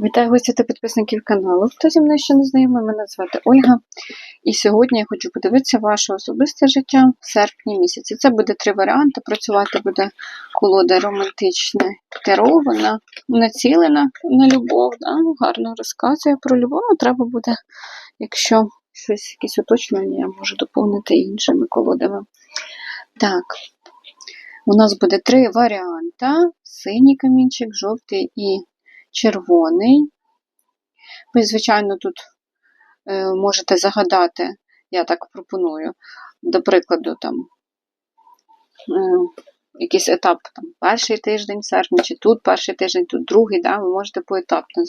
Вітаю гості та підписників каналу. Хто зі мною ще не знайомий, мене звати Ольга. І сьогодні я хочу подивитися ваше особисте життя в серпні місяці. Це буде три варіанти. Працювати буде колода романтична керована, націлена на любов. Да? ну, Гарно розказує про любов. Треба буде, якщо щось, якісь уточнення, я можу доповнити іншими колодами. Так, у нас буде три варіанти: синій камінчик, жовтий і червоний. Ви, звичайно, тут е, можете загадати, я так пропоную, до прикладу, там е, якийсь етап, там, перший тиждень серпня, чи тут перший тиждень, тут другий, да, ви можете поетапно е,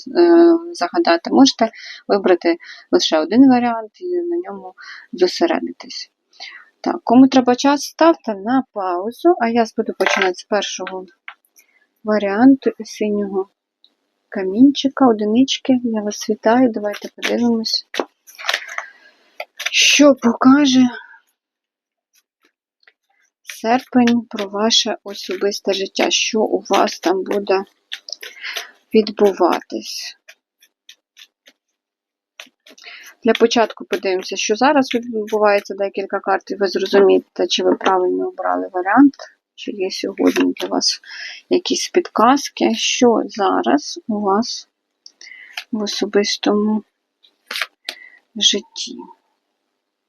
загадати. Можете вибрати лише один варіант і на ньому зосередитись. Так, кому треба час, ставте на паузу, а я буду починати з першого варіанту синього камінчика, одинички. Я вас вітаю. Давайте подивимось, що покаже серпень про ваше особисте життя, що у вас там буде відбуватись. Для початку подивимося, що зараз відбувається декілька карт, і ви зрозумієте, чи ви правильно обрали варіант, чи є сьогодні для вас якісь підказки, що зараз у вас в особистому житті.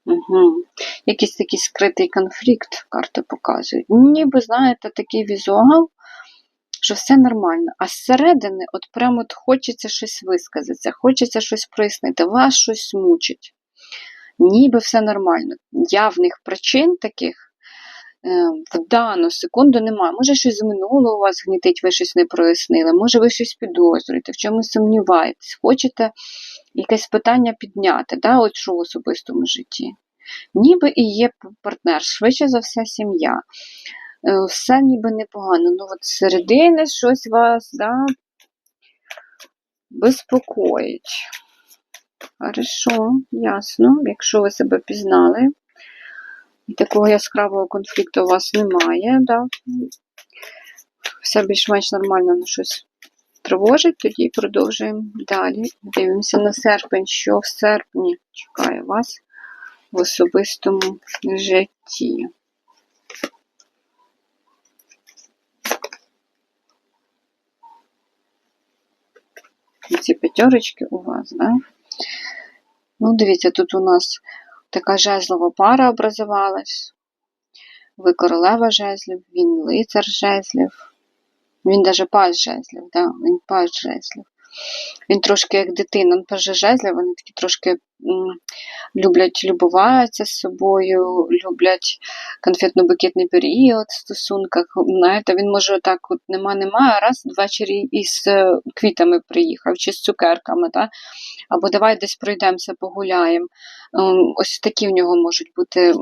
Угу. Якийсь такий скритий конфлікт, карти показують. Ніби, знаєте, такий візуал, що все нормально. А зсередини, от прямо от хочеться щось висказатися, хочеться щось прояснити, вас щось мучить. Ніби все нормально. Явних причин таких в дану секунду немає. Може, щось з минулого у вас гнітить, ви щось не прояснили, може, ви щось підозрюєте, в чомусь сумніваєтесь, хочете якесь питання підняти, да, що в особистому житті. Ніби і є партнер, швидше за все, сім'я. Е, Все ніби непогано. Ну, от середини щось вас да, безпокоїть. Хорошо, ясно. Якщо ви себе пізнали, і такого яскравого конфлікту у вас немає, да? все більш-менш нормально на щось тривожить, тоді продовжуємо далі. Дивимося на серпень, що в серпні чекає вас в особистому житті. Ці п'ятерочки у вас, да? Ну, дивіться, тут у нас така жезлова пара образувалась. Ви королева жезлів, він лицар жезлів. Він навіть паж жезлів, да? він паж жезлів. Він трошки як дитина, він паже жезлів, вони такі трошки люблять любуватися з собою, люблять конфетно-букетний період в стосунках. Знаєте, він може так, от нема-нема, раз ввечері із е, квітами приїхав, чи з цукерками, да? або давай десь пройдемося, погуляємо. Ем, Ось такі в нього можуть бути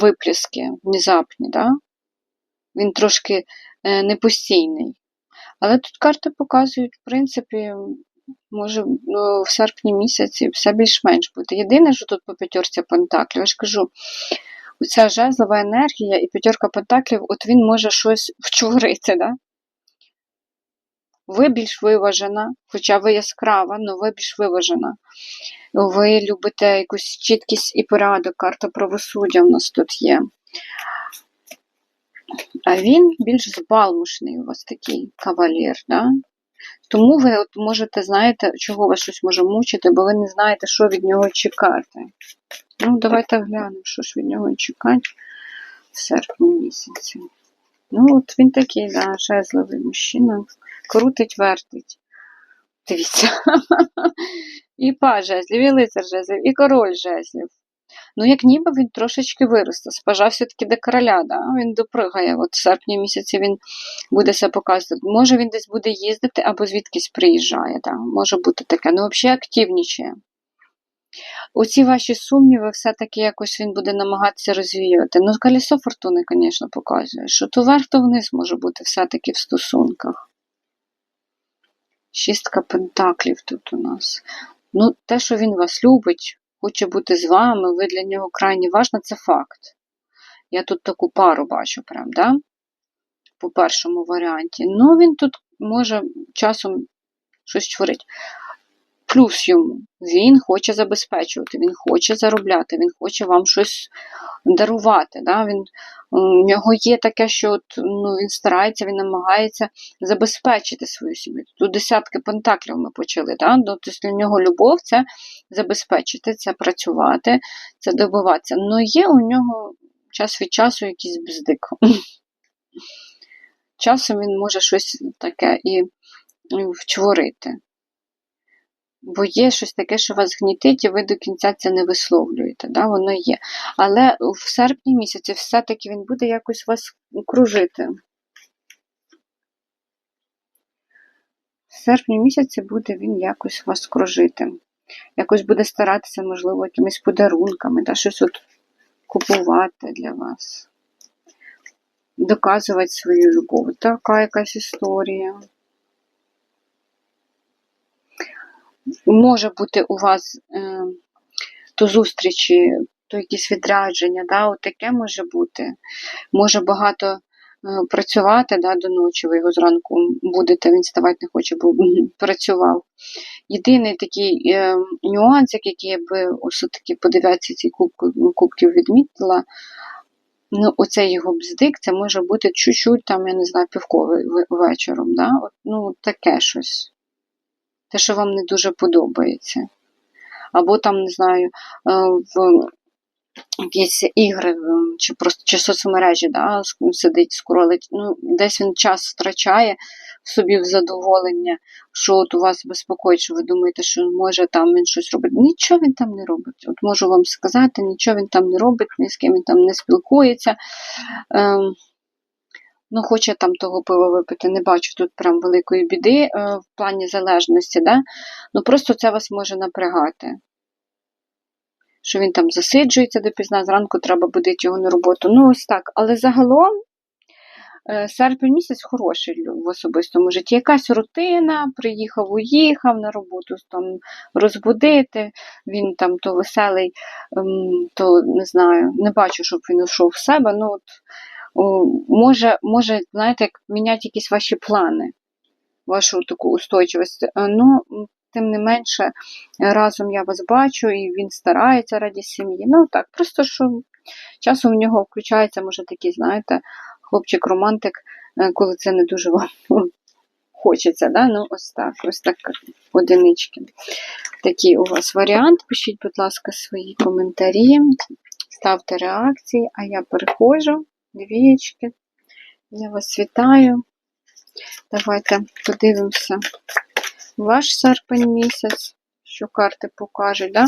випліски внезапні. Да? Він трошки е, непостійний. Але тут карти показують, в принципі, може ну, в серпні місяці все більш-менш буде. Єдине, що тут по п'ятерці пентаклів, я ж кажу, оця жезлова енергія і п'ятерка пентаклів, от він може щось вчурити, да? Ви більш виважена, хоча ви яскрава, але ви більш виважена. Ви любите якусь чіткість і порядок, карта правосуддя в нас тут є. А він більш збалмошний у вас такий кавалер, да? Тому ви от можете, знаєте, чого вас щось може мучити, бо ви не знаєте, що від нього чекати. Ну, давайте глянемо, що ж від нього чекати в серпні місяці. Ну, от він такий, да, жезловий мужчина, крутить, вертить. Дивіться. І паж жезлів, і лицар жезлів, і король жезлів. Ну, як ніби він трошечки виросте. Спажав все-таки до короля, да? він допригає. От в серпні місяці він буде себе показувати. Може він десь буде їздити або звідкись приїжджає. Да? Може бути таке. Ну, взагалі активнічає. Оці ваші сумніви, все-таки якось він буде намагатися розвіювати. Ну, колесо фортуни, звісно, показує, що то вверх, то вниз може бути все-таки в стосунках. Шістка пентаклів тут у нас. Ну, те, що він вас любить, хоче бути з вами, ви для нього крайні важна, це факт. Я тут таку пару бачу, прям, да? по першому варіанті. Ну, він тут може часом щось творить. Плюс йому він хоче забезпечувати, він хоче заробляти, він хоче вам щось дарувати. Да? Він, у нього є таке, що от, ну, він старається, він намагається забезпечити свою сім'ю. Тут десятки пентаклів ми почали. Да? Ну, Тобто для нього любов це забезпечити, це працювати, це добиватися. Ну є у нього час від часу якийсь бздик. Часом він може щось таке і вчворити. Бо є щось таке, що вас гнітить, і ви до кінця це не висловлюєте. Да? Воно є. Але в серпні місяці все-таки він буде якось вас кружити. В серпні місяці буде він якось вас кружити. Якось буде старатися, можливо, якимись подарунками, да? щось от купувати для вас. Доказувати свою любов. Така якась історія. Може бути у вас е, то зустрічі, то якісь відрядження, да, таке може бути. Може багато е, працювати да, до ночі, ви його зранку будете, він ставати не хоче, бо працював. Єдиний такий е, нюанс, який я би все-таки по дев'ятці кубків відмітила, ну, оцей його бздик, це може бути чуть-чуть, там, я не знаю, півковий вечором. Да? От, ну, таке щось те, що вам не дуже подобається. Або там, не знаю, е, в якісь ігри, е, чи просто чи соцмережі да, сидить, скролить. Ну, Десь він час втрачає собі в задоволення, що от у вас безпокоїть, що ви думаєте, що може там він щось робить. Нічого він там не робить. От можу вам сказати, нічого він там не робить, ні з ким він там не спілкується. Ем, ну, хоче там того пива випити, не бачу тут прям великої біди е, в плані залежності, да? ну просто це вас може напрягати. Що він там засиджується допізна, зранку треба будити його на роботу. Ну, ось так. Але загалом е, серпень місяць хороший в особистому житті. Якась рутина, приїхав, уїхав на роботу, там розбудити, він там то веселий, ем, то не знаю, не бачу, щоб він йшов в себе. ну от може, може, знаєте, як міняти якісь ваші плани, вашу таку устойчивість. Е, ну, тим не менше, разом я вас бачу, і він старається раді сім'ї. Ну так, просто що часом в нього включається, може, такий, знаєте, хлопчик-романтик, е, коли це не дуже вам хочеться. Да? Ну, ось так, ось так одинички. Такий у вас варіант. Пишіть, будь ласка, свої коментарі, ставте реакції, а я переходжу двієчки. Я вас вітаю. Давайте подивимося ваш серпень місяць, що карти покажуть. Да?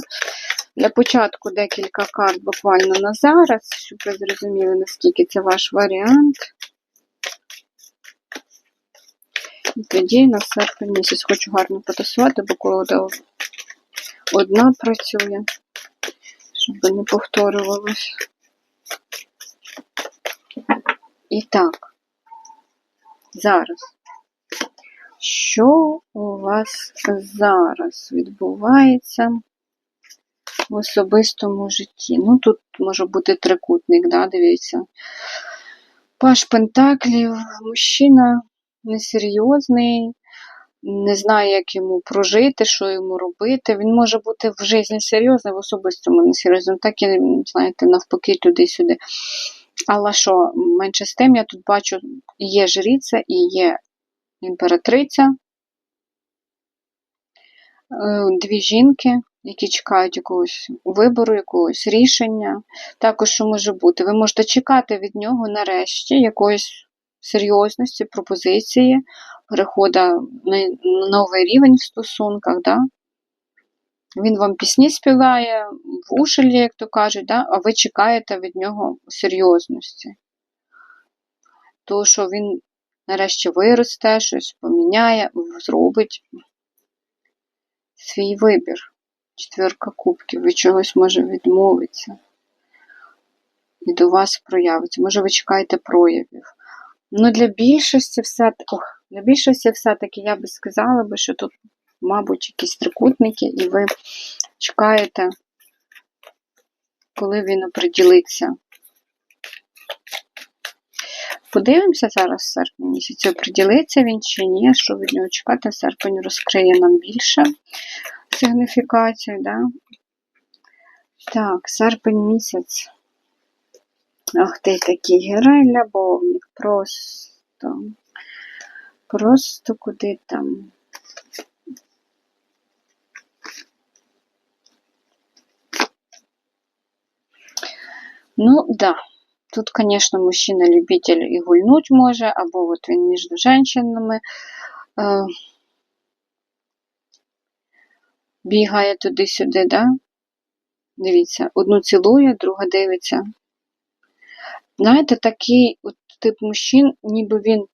Для початку декілька карт буквально на зараз, щоб ви зрозуміли, наскільки це ваш варіант. І тоді на серпень місяць хочу гарно потасувати, бо колода одна працює, щоб не повторювалось. І так, зараз. Що у вас зараз відбувається в особистому житті? Ну, тут може бути трикутник, да, дивіться. Паш Пентаклів, мужчина несерйозний, не знає, як йому прожити, що йому робити. Він може бути в житті серйозним, в особистому несерйозним, так і, знаєте, навпаки, туди-сюди. Але що, менше з тим, я тут бачу, є жриця і є імператриця, е, дві жінки, які чекають якогось вибору, якогось рішення. Також, що може бути, ви можете чекати від нього нарешті якоїсь серйозності, пропозиції, переходу на новий рівень в стосунках. Да? Він вам пісні співає, в ушелі, як то кажуть, да? а ви чекаєте від нього серйозності. То, що він нарешті виросте, щось поміняє, зробить свій вибір. Четвірка кубків, ви чогось може відмовитися. І до вас проявиться. Може, ви чекаєте проявів. Ну, для більшості все ох, для більшості все-таки я би сказала, що тут мабуть, якісь трикутники, і ви чекаєте, коли він оприділиться. Подивимося зараз в серпні місяці, оприділиться він чи ні, що від нього чекати. Серпень розкриє нам більше сигніфікацію, да? Так, серпень місяць. Ах ти такий герой любовник. Просто. Просто куди там. Ну, да. Тут, конечно, мужчина-любитель і гульнуть може, або от він між женщинами е, бігає туди-сюди, да? Дивіться, одну цілує, друга дивиться. Знаєте, такий от тип мужчин, ніби він,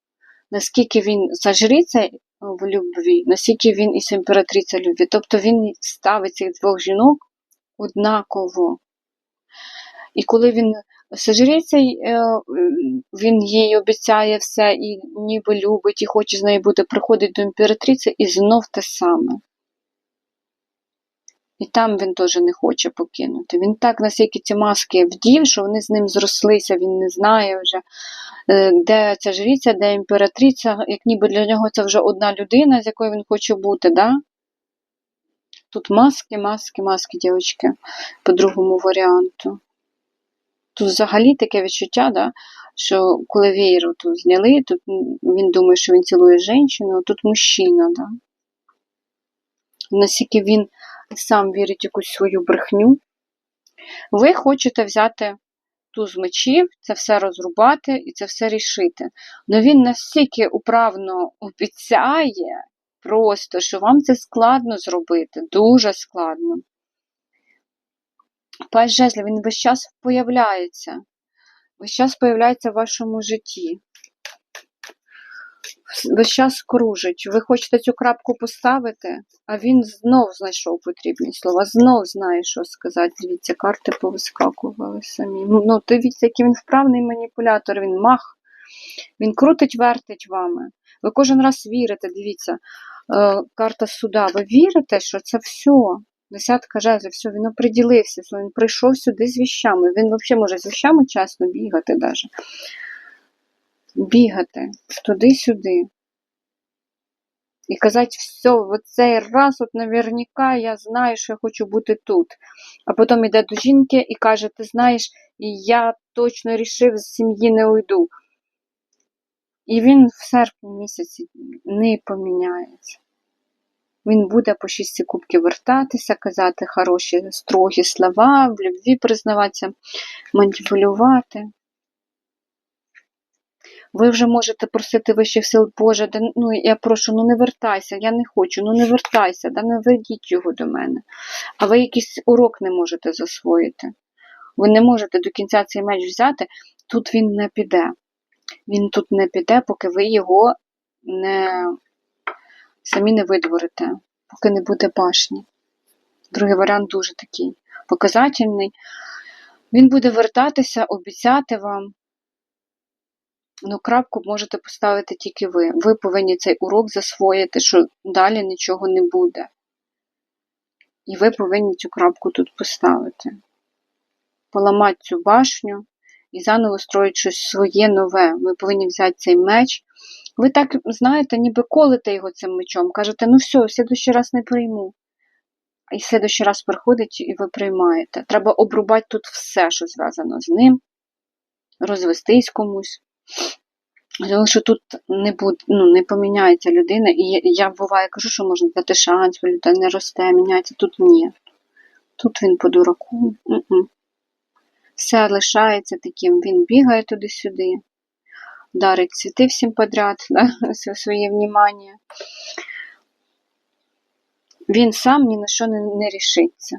наскільки він зажріться в любві, наскільки він і імператриця любві. Тобто він ставить цих двох жінок однаково. І коли він сожріться, е, він їй обіцяє все, і ніби любить, і хоче з нею бути, приходить до імператриці і знов те саме. І там він теж не хоче покинути. Він так настільки ці маски вдів, що вони з ним зрослися, він не знає вже, е, де ця жриця, де імператриця, як ніби для нього це вже одна людина, з якою він хоче бути, да? Тут маски, маски, маски, дівчатки, по другому варіанту. Тут взагалі таке відчуття, да, що коли веєру тут зняли, тут він думає, що він цілує жінку, а тут мужчина. Да. Наскільки він сам вірить якусь свою брехню, ви хочете взяти ту з мечів, це все розрубати і це все рішити. Але він настільки управно обіцяє, просто, що вам це складно зробити, дуже складно. Паш жезлів, він весь час появляється. Весь час появляється в вашому житті. Весь час кружить. Ви хочете цю крапку поставити, а він знов знайшов потрібні слова, знов знає, що сказати. Дивіться, карти повискакували самі. Ну, дивіться, який він вправний маніпулятор, він мах. Він крутить, вертить вами. Ви кожен раз вірите, дивіться, е, карта суда. Ви вірите, що це все. Десятка жезлів, все, він оприділився, що він прийшов сюди з віщами. Він взагалі може з віщами чесно бігати даже. Бігати туди-сюди. І казати, все, в цей раз, от наверняка, я знаю, що я хочу бути тут. А потім йде до жінки і каже: Ти знаєш, я точно рішив з сім'ї не уйду. І він в серпні місяці не поміняється. Він буде по шість кубків вертатися, казати хороші, строгі слова, в любві признаватися, маніпулювати. Ви вже можете просити вищих сил, Боже, да, ну я прошу, ну не вертайся, я не хочу, ну не вертайся, да не ведіть його до мене. А ви якийсь урок не можете засвоїти. Ви не можете до кінця цей меч взяти, тут він не піде. Він тут не піде, поки ви його не самі не видворите, поки не буде башні. Другий варіант дуже такий показательний. Він буде вертатися, обіцяти вам. Ну, крапку можете поставити тільки ви. Ви повинні цей урок засвоїти, що далі нічого не буде. І ви повинні цю крапку тут поставити. Поламати цю башню і заново строїть щось своє нове. Ви повинні взяти цей меч. Ви так, знаєте, ніби колите його цим мечом. Кажете, ну все, в слідущий раз не прийму. І в слідущий раз приходить і ви приймаєте. Треба обрубати тут все, що зв'язано з ним, розвестись комусь. Тому що тут не буде, ну, не поміняється людина. І я буває кажу, що можна дати шанс, бо людина не росте, міняється. Тут ні. Тут він по дураку. Все лишається таким. Він бігає туди-сюди, дарить цвіти всім подряд, да, своє внимання. Він сам ні на що не, не рішиться.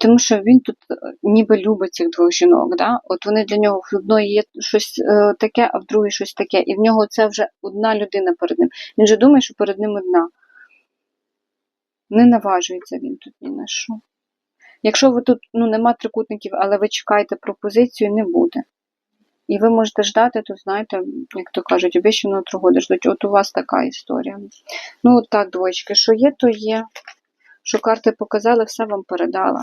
Тому що він тут е, ніби любить цих двох жінок. Да? От вони для нього в одної є щось е, таке, а в другої щось таке. І в нього це вже одна людина перед ним. Він же думає, що перед ним одна. Не наважується він тут ні на що. Якщо ви тут ну, нема трикутників, але ви чекаєте пропозицію, не буде. І ви можете ждати, то знаєте, як то кажуть, обіщаного трогоди ждуть. От у вас така історія. Ну, от так, двоєчки, що є, то є. Що карти показали, все вам передала.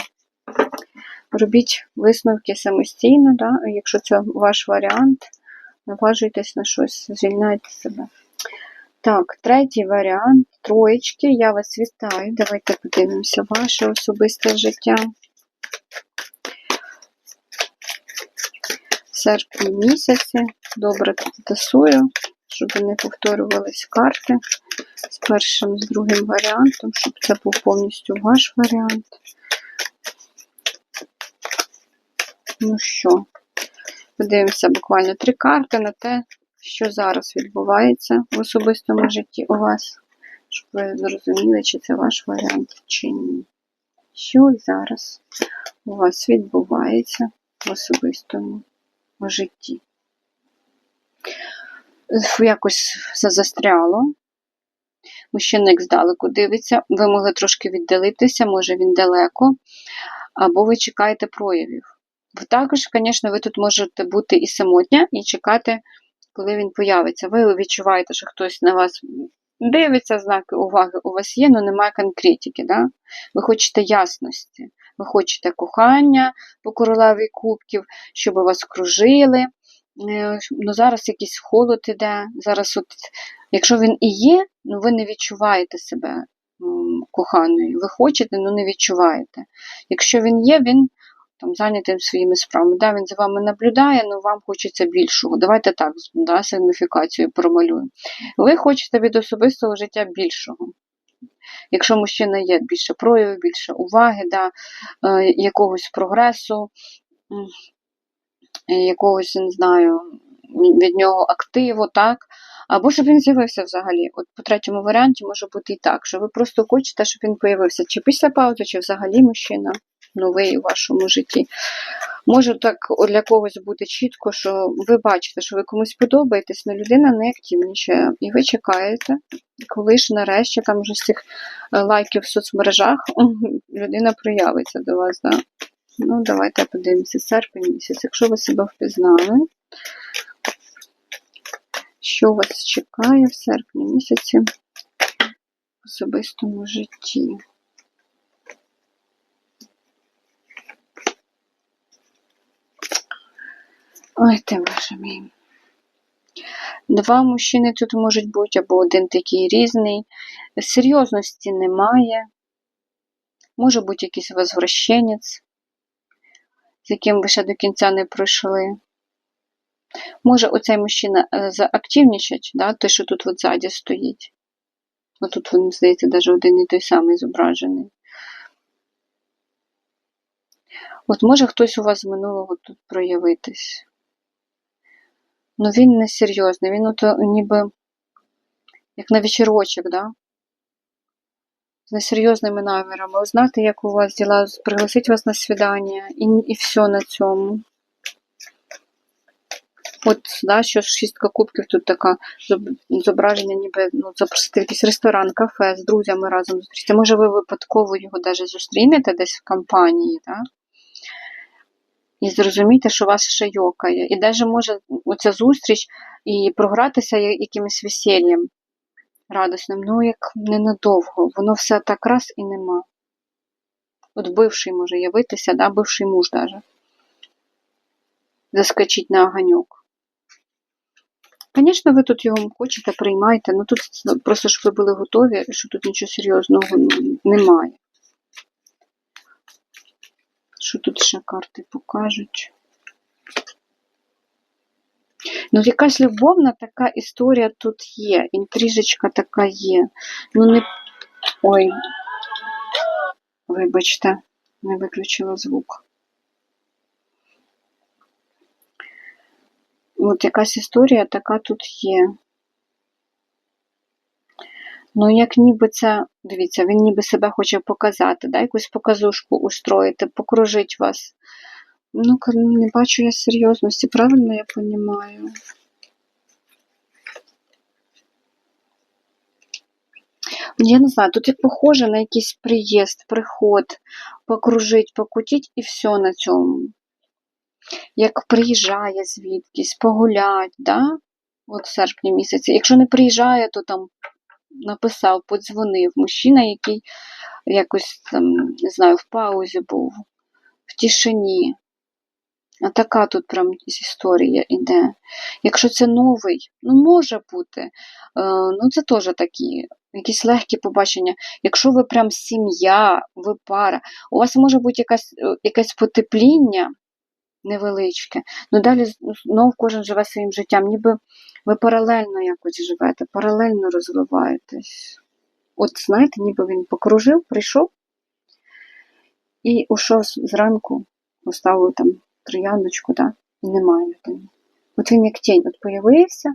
Робіть висновки самостійно, да? якщо це ваш варіант, наважуйтесь на щось, звільняйте себе. Так, третій варіант. Троєчки. Я вас вітаю. Давайте подивимося ваше особисте життя. Серпні місяці. Добре тасую, щоб не повторювались карти з першим, з другим варіантом, щоб це був повністю ваш варіант. Ну що, подивимося буквально три карти на те, що зараз відбувається в особистому житті у вас, щоб ви зрозуміли, чи це ваш варіант, чи ні. Що зараз у вас відбувається в особистому житті? Якось все застряло. Мужчина як здалеку дивиться, ви могли трошки віддалитися, може він далеко, або ви чекаєте проявів. Також, звісно, ви тут можете бути і самотня, і чекати, коли він появиться. Ви відчуваєте, що хтось на вас дивиться, знаки уваги у вас є, але немає конкретики. Да? Ви хочете ясності, ви хочете кохання по королеві кубків, щоб вас кружили. Ну, Зараз якийсь холод іде. Зараз, от, якщо він і є, ну ви не відчуваєте себе коханою. Ви хочете, але не відчуваєте. Якщо він є, він там зайнятим своїми справами. Да, Він за вами наблюдає, але вам хочеться більшого. Давайте так, да, сигніфікацію промалюємо. Ви хочете від особистого життя більшого. Якщо мужчина є більше проявів, більше уваги, да, е, якогось прогресу, якогось, не знаю, від нього активу, так? Або щоб він з'явився взагалі. От по третьому варіанті може бути і так, що ви просто хочете, щоб він з'явився чи після паузи, чи взагалі мужчина новий у вашому житті. Може так для когось бути чітко, що ви бачите, що ви комусь подобаєтесь, але людина не активнічає. І ви чекаєте, коли ж нарешті там вже з цих е, лайків в соцмережах людина проявиться до вас. Да? Ну, давайте подивимося, серпень місяць. Якщо ви себе впізнали, що вас чекає в серпні місяці в особистому житті? Ой, ти боже мій. Два мужчини тут можуть бути, або один такий різний. Серйозності немає. Може бути якийсь возвращенець, з яким ви ще до кінця не пройшли. Може, оцей мужчина е, заактивнічать, да, той, що тут от ззаді стоїть. Ну, тут, він, здається, навіть один і той самий зображений. От може хтось у вас з минулого тут проявитись. Ну він не серйозний, він ото ніби як на вечірочок, да? З несерйозними намірами. Узнати, як у вас діла, пригласить вас на свідання і і все на цьому. От, да, що шістка кубків тут така зображення, ніби ну, запросити в якийсь ресторан, кафе з друзями разом зустріти. Може, ви випадково його навіть зустрінете десь в компанії, да? І зрозуміти, що вас ще йокає. І навіть може оця зустріч і програтися якимось весіллям радісним, ну як ненадовго, воно все так раз і нема. От бивший може явитися, да, бивший муж даже. Заскочить на оганьок. Звісно, ви тут його хочете, приймайте, ну тут просто щоб ви були готові, що тут нічого серйозного немає. Що тут ще карти покажуть? Ну, якась любовна така історія тут є. Інтрижечка така є. Ну, не. Ой, вибачте, не виключила звук. От якась історія така тут є. Ну, як ніби це, дивіться, він ніби себе хоче показати, да, якусь показушку устроїти, покружить вас. Ну, не бачу я серйозності, правильно я розумію? Я не знаю, тут як похоже на якийсь приїзд, приход, покружить, покутіть і все на цьому. Як приїжджає звідкись, погулять, да? От в серпні місяці. Якщо не приїжджає, то там написав, подзвонив мужчина, який якось там, не знаю, в паузі був, в тишині. А така тут прям історія іде. Якщо це новий, ну може бути. Е, ну це теж такі, якісь легкі побачення. Якщо ви прям сім'я, ви пара, у вас може бути якась, е, якесь потепління невеличке. Ну далі знов кожен живе своїм життям, ніби ви паралельно якось живете, паралельно розвиваєтесь. От знаєте, ніби він покружив, прийшов і ушов зранку, поставив там трояночку, да, і немає людини. От він як тінь, от появився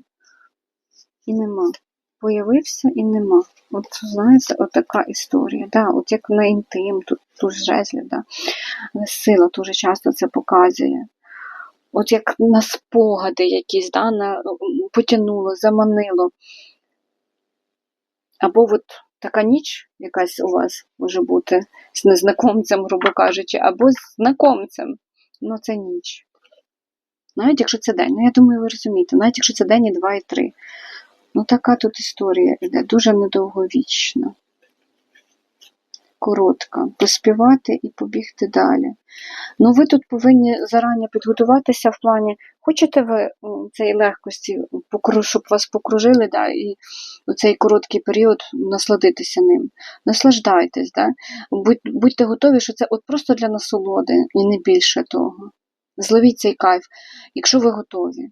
і нема. Появився і нема. От знаєте, от така історія. Да, от як на інтим, тут туз жезлів, да. сила дуже часто це показує. От як на спогади якісь, да, на, потягнуло, заманило. Або от така ніч якась у вас може бути з незнакомцем, грубо кажучи, або з знакомцем. Ну, це ніч. Навіть якщо це день, ну я думаю, ви розумієте, навіть якщо це день і два, і три. Ну, така тут історія іде, дуже недовговічна. Коротка. Поспівати і побігти далі. Ну, ви тут повинні зарані підготуватися в плані, хочете ви цієї легкості, щоб вас покружили, да, і у цей короткий період насладитися ним. Наслаждайтесь, да? Будь, будьте готові, що це от просто для насолоди і не більше того. Зловіть цей кайф, якщо ви готові.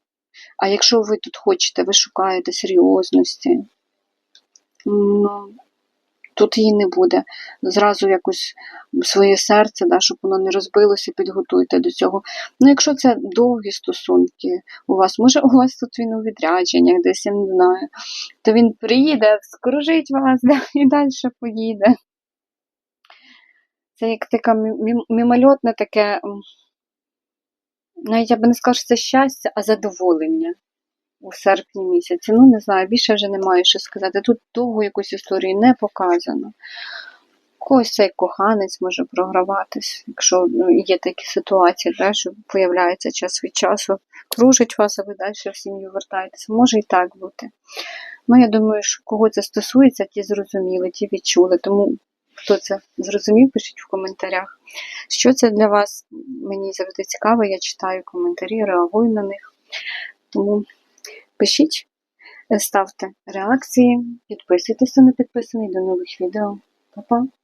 А якщо ви тут хочете, ви шукаєте серйозності, ну, тут її не буде. Зразу якось своє серце, да, щоб воно не розбилося, підготуйте до цього. Ну, якщо це довгі стосунки у вас, може, у вас тут він у відрядженнях, десь я не знаю, то він приїде, скружить вас да, і далі поїде. Це як таке мі- мі- мімольотне таке, навіть я би не сказала, що це щастя, а задоволення у серпні місяці. Ну, не знаю, більше вже немає що сказати. Тут довго якусь історію не показано. Когось цей коханець може програватись, якщо ну, є такі ситуації, да, що появляється час від часу, кружить вас, а ви далі в сім'ю вертаєтеся. Може і так бути. Ну, я думаю, що кого це стосується, ті зрозуміли, ті відчули. Тому хто це зрозумів, пишіть в коментарях. Що це для вас? Мені завжди цікаво, я читаю коментарі, реагую на них. Тому пишіть, ставте реакції, підписуйтесь, не підписаний. До нових відео. Па-па!